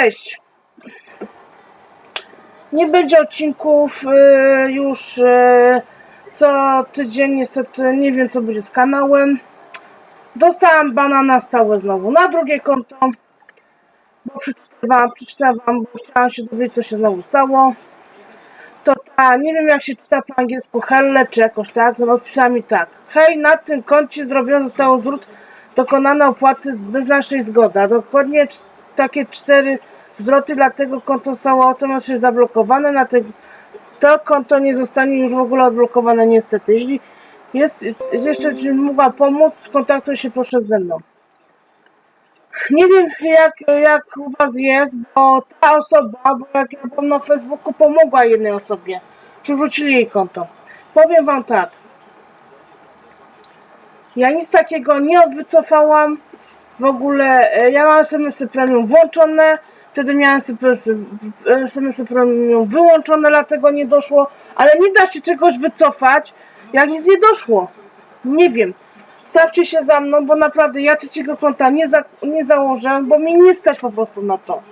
Cześć. Nie będzie odcinków y, już y, co tydzień, niestety nie wiem co będzie z kanałem. Dostałam bana na stałe znowu na drugie konto, bo przeczytałam, przeczytałam, bo chciałam się dowiedzieć co się znowu stało. To ta, nie wiem jak się czyta po angielsku helle czy jakoś tak, no odpisała mi tak. Hej, na tym koncie zrobiony został zwrót dokonane opłaty bez naszej zgody. Dokładnie takie cztery zwroty, dlatego konto zostało automatycznie zablokowane. Na te, to konto nie zostanie już w ogóle odblokowane niestety. Jeśli jest jeszcze czy mogła pomóc, skontaktuj się proszę ze mną. Nie wiem jak, jak u was jest, bo ta osoba, bo jak ja byłam na Facebooku, pomogła jednej osobie. Przywrócili jej konto. Powiem wam tak. Ja nic takiego nie wycofałam. W ogóle e, ja mam SMS-y premium włączone. Wtedy miałem SMS-y premium wyłączone, dlatego nie doszło. Ale nie da się czegoś wycofać, jak nic nie doszło. Nie wiem. Stawcie się za mną, bo naprawdę ja trzeciego konta nie, za, nie założę, bo mi nie stać po prostu na to.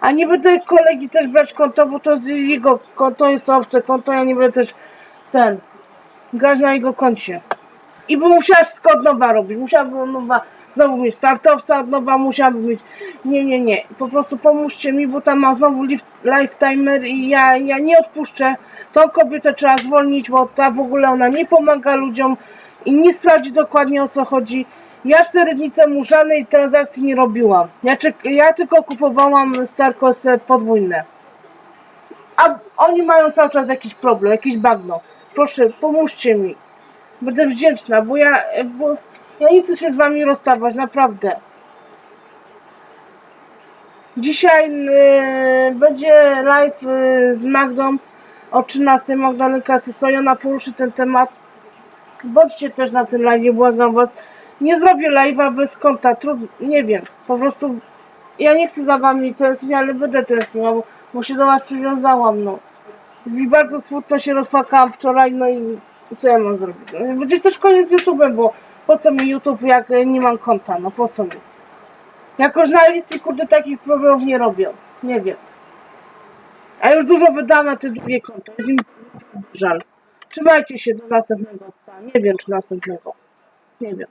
A nie będę kolegi też brać konto, bo to jest jego konto, jest to obce konto, ja nie będę też ten grać na jego koncie. I bym musiała wszystko od nowa robić. Musiałabym od nowa znowu mieć startowca, od nowa musiałabym mieć. Nie, nie, nie. Po prostu pomóżcie mi, bo tam ma znowu life, life timer i ja, ja nie odpuszczę. Tą kobietę trzeba zwolnić, bo ta w ogóle ona nie pomaga ludziom i nie sprawdzi dokładnie o co chodzi. Ja 4 dni temu żadnej transakcji nie robiłam. Ja, ja tylko kupowałam Starkosy podwójne. A oni mają cały czas jakiś problem, jakiś bagno. Proszę, pomóżcie mi. Będę wdzięczna, bo ja, bo ja nie chcę się z wami rozstawać, naprawdę. Dzisiaj y, będzie live y, z Magdą o 13. Magdalena Sesojona poruszy ten temat. Bądźcie też na tym live, błagam was. Nie zrobię live'a bez konta, trudno, nie wiem, po prostu ja nie chcę za wami tęsknić, ale będę tęskniła, bo, bo się do was przywiązałam, no. Mi bardzo smutno się rozpłakałam wczoraj, no i co ja mam zrobić? No, Będzie też koniec z YouTube'em, bo po co mi YouTube, jak nie mam konta, no po co mi? Jakoś na licji, kurde, takich problemów nie robią, nie wiem. A już dużo wydałam na te drugie jest mi żal. Trzymajcie się do następnego, nie wiem czy następnego, nie wiem.